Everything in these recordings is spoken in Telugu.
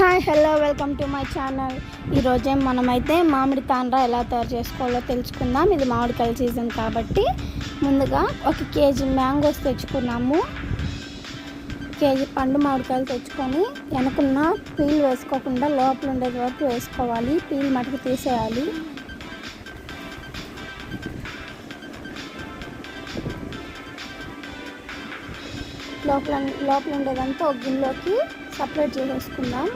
Hi hello welcome to my channel. ఈరోజే మనమైతే మామిడి తాండ్ర ఎలా తయారు చేసుకోవాలో తెలుసుకుందాం. ఇది మామిడికాయల సీజన్ కాబట్టి ముందుగా ఒక కేజీ మ్యాంగోస్ తెచ్చుకున్నాము. కేజీ పండు మామిడికాయలు తెచ్చుకొని వెనకున్న పీల్ వేసుకోకుండా లోపల ఉండేది వరకు వేసుకోవాలి. పీల్ మటుకు తీసేయాలి. లోపల లోపల ఉండేదంతా ఒక గిన్నెలోకి సపరేట్ చేసేసుకుందాం.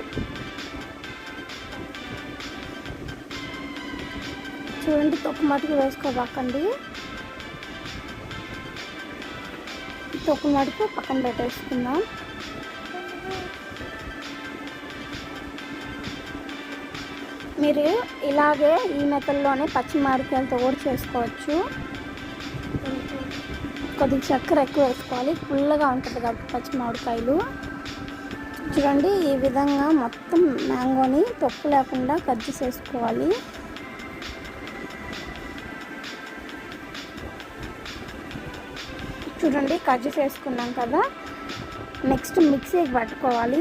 చూడండి తొక్కు మటుకు వేసుకోబాకండి తొక్కు మటుకు పక్కన పెట్టేసుకుందాం. మీరు ఇలాగే ఈ మెథడ్లోనే పచ్చి మామిడికాయలతో కూడా చేసుకోవచ్చు. కొద్దిగా చక్కెర ఎక్కువ వేసుకోవాలి. ఫుల్గా ఉంటుంది కాబట్టి పచ్చి మామిడికాయలు. చూడండి ఈ విధంగా మొత్తం మ్యాంగోని తొక్కు లేకుండా కట్ చేసేసుకోవాలి. చూడండి కట్ చేసేసుకున్నాం కదా. నెక్స్ట్ మిక్సీకి పట్టుకోవాలి.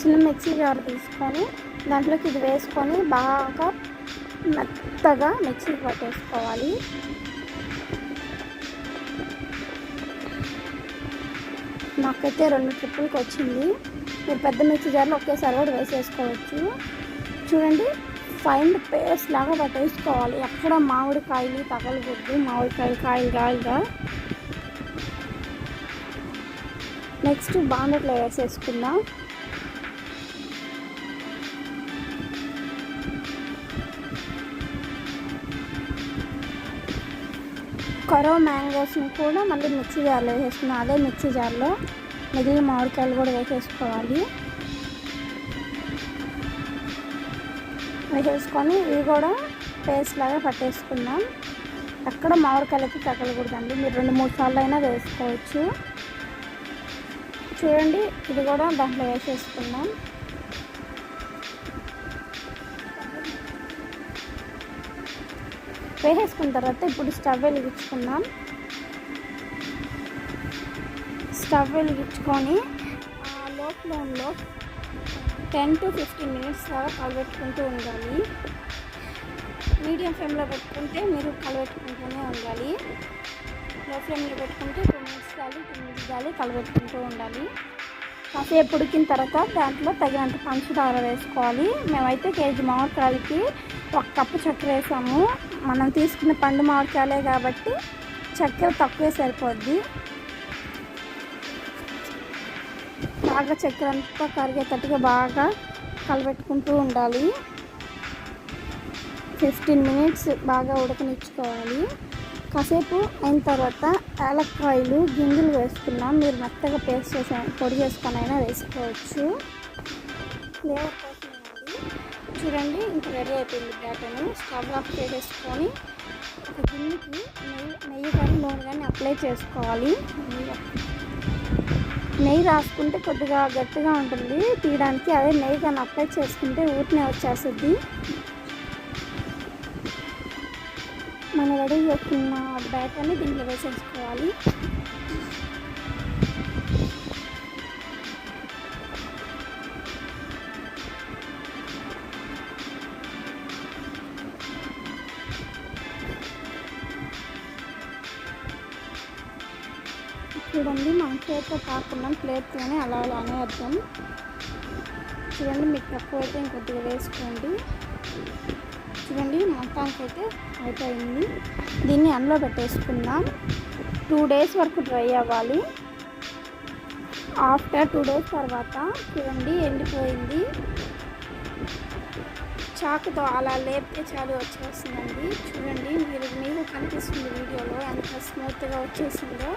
చిన్న మిక్సీ జార్ తీసుకొని దాంట్లోకి ఇది వేసుకొని బాగా మెత్తగా మిక్సీకి పట్టేసుకోవాలి. మాకైతే రెండు ట్రిప్పులకి వచ్చింది. మీరు పెద్ద మిక్సీ జార్లో ఒకేసారి కూడా వేసేసుకోవచ్చు. చూడండి ఫైన్ పేస్ట్ లాగా పట్టేసుకోవాలి. ఎక్కడ మామిడికాయలు తగలకూడదు. మామిడికాయలు కాయలు కాయలుగా నెక్స్ట్ బాండట్లో వేసేసుకుందాం. కరో మ్యాంగోస్ని కూడా మళ్ళీ మిక్సీ జార్లో వేసేసుకున్నాం. అదే మిక్సీ జార్లో మిగిలిన మామిడికాయలు కూడా వేసేసుకోవాలి. వేసేసుకొని ఇవి కూడా పేస్ట్ లాగా పట్టేసుకుందాం. ఎక్కడ మామిడికాయలకి తగలకూడదండి. మీరు రెండు మూడు సార్లు అయినా వేసుకోవచ్చు. చూడండి ఇది కూడా దాంట్లో వేసేసుకుందాం. వేసేసుకున్న తర్వాత ఇప్పుడు స్టవ్ వెలిగించుకుందాం. స్టవ్ వెలిగించుకొని లో ఫ్లేమ్లో టెన్ టు ఫిఫ్టీన్ మినిట్స్ దాకా కలబెట్టుకుంటూ ఉండాలి. మీడియం ఫ్లేమ్లో పెట్టుకుంటే మీరు కలబెట్టుకుంటూనే ఉండాలి. లో ఫ్లేమ్లో పెట్టుకుంటే టూ మినిట్స్ కాలి టూ మినిట్స్ కాలి కలబెట్టుకుంటూ ఉండాలి. కాసేపు ఉడికిన తర్వాత దాంట్లో తగినంత పంచదార వేసుకోవాలి. మేమైతే కేజీ మామిడికాయలకి ఒక కప్పు చక్కెర వేసాము. మనం తీసుకున్న పండు మామిడికాయలే కాబట్టి చక్కెర తక్కువే సరిపోద్ది. బాగా చక్కెర అంతా కరిగేటట్టుగా బాగా కలబెట్టుకుంటూ ఉండాలి. ఫిఫ్టీన్ మినిట్స్ బాగా ఉడకనిచ్చుకోవాలి. కాసేపు అయిన తర్వాత యాలక్కాయలు గింజలు వేసుకున్నాం మీరు మెత్తగా పేస్ట్ చేసే పొడి చేసుకొని అయినా వేసుకోవచ్చు. ఫ్లేవర్ చూడండి ఇంక రెడీ అయిపోయింది బ్యాటర్ని స్టవ్ ఆఫ్ చేసేసుకొని ఒక గిన్నెకి నెయ్యి నెయ్యి కానీ నూనె కానీ అప్లై చేసుకోవాలి. నెయ్యి రాసుకుంటే కొద్దిగా గట్టిగా ఉంటుంది. తీయడానికి అదే నెయ్యి కానీ అప్లై చేసుకుంటే ఊరినే వచ్చేస్తుంది. మనం రెడీ చేసుకున్న బ్యాటర్ని దీంట్లో వేసేసుకోవాలి. చూడండి మనం చేతితో కాకుండా ప్లేట్తోనే అలా అలానే వద్దాం చూడండి మీకు తక్కువైతే ఇంకొద్దిగా వేసుకోండి. చూడండి మొత్తానికి అయితే అయిపోయింది. దీన్ని అందులో పెట్టేసుకుందాం. టూ డేస్ వరకు డ్రై అవ్వాలి. ఆఫ్టర్ టూ డేస్ తర్వాత చూడండి ఎండిపోయింది. చాకుతో అలా లేపితే చాలు వచ్చేస్తుందండి. చూడండి మీరు మీరు కనిపిస్తుంది వీడియోలో ఎంత స్మూత్గా వచ్చేసిందో.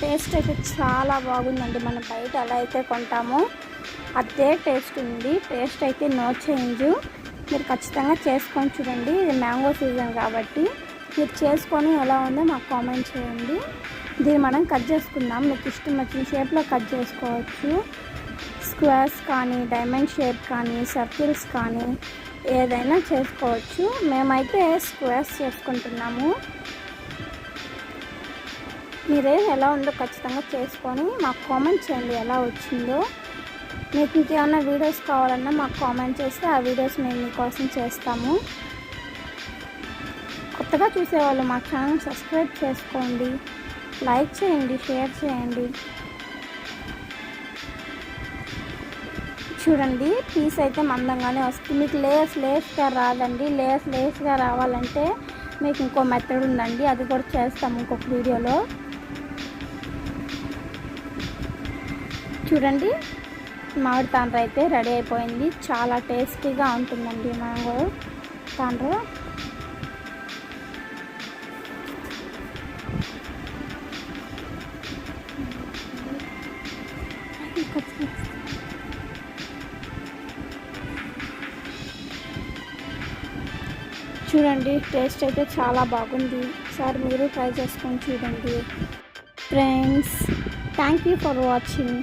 టేస్ట్ అయితే చాలా బాగుందండి. మనం బయట ఎలా అయితే కొంటామో అదే టేస్ట్ ఉంది. టేస్ట్ అయితే నో చేంజ్. మీరు ఖచ్చితంగా చేసుకొని చూడండి. ఇది మ్యాంగో సీజన్ కాబట్టి మీరు చేసుకొని ఎలా ఉందో మాకు కామెంట్ చేయండి. దీన్ని మనం కట్ చేసుకుందాం. మీకు ఇష్టం వచ్చిన షేప్లో కట్ చేసుకోవచ్చు. స్క్వేర్స్ కానీ డైమండ్ షేప్ కానీ సర్కిల్స్ కానీ ఏదైనా చేసుకోవచ్చు. మేమైతే స్క్వేర్స్ చేసుకుంటున్నాము. మీరే ఎలా ఉందో ఖచ్చితంగా చేసుకొని మాకు కామెంట్ చేయండి ఎలా వచ్చిందో. మీకు ఇంకేమైనా వీడియోస్ కావాలన్నా మాకు కామెంట్ చేస్తే ఆ వీడియోస్ మేము మీకోసం చేస్తాము. కొత్తగా చూసేవాళ్ళు మా ఛానల్ సబ్స్క్రైబ్ చేసుకోండి. లైక్ చేయండి షేర్ చేయండి. చూడండి పీస్ అయితే మందంగానే వస్తుంది. మీకు లేస్ లేస్గా రాదండి. లేస్ లేస్గా రావాలంటే మీకు ఇంకో మెథడ్ ఉందండి. అది కూడా చేస్తాము ఇంకొక వీడియోలో. చూడండి మామిడి తాండ్ర అయితే రెడీ అయిపోయింది. చాలా టేస్టీగా ఉంటుందండి మ్యాంగో తాండ్ర. చూడండి టేస్ట్ అయితే చాలా బాగుంది. సార్ మీరు ట్రై చేసుకొని చూడండి. Friends thank you for watching.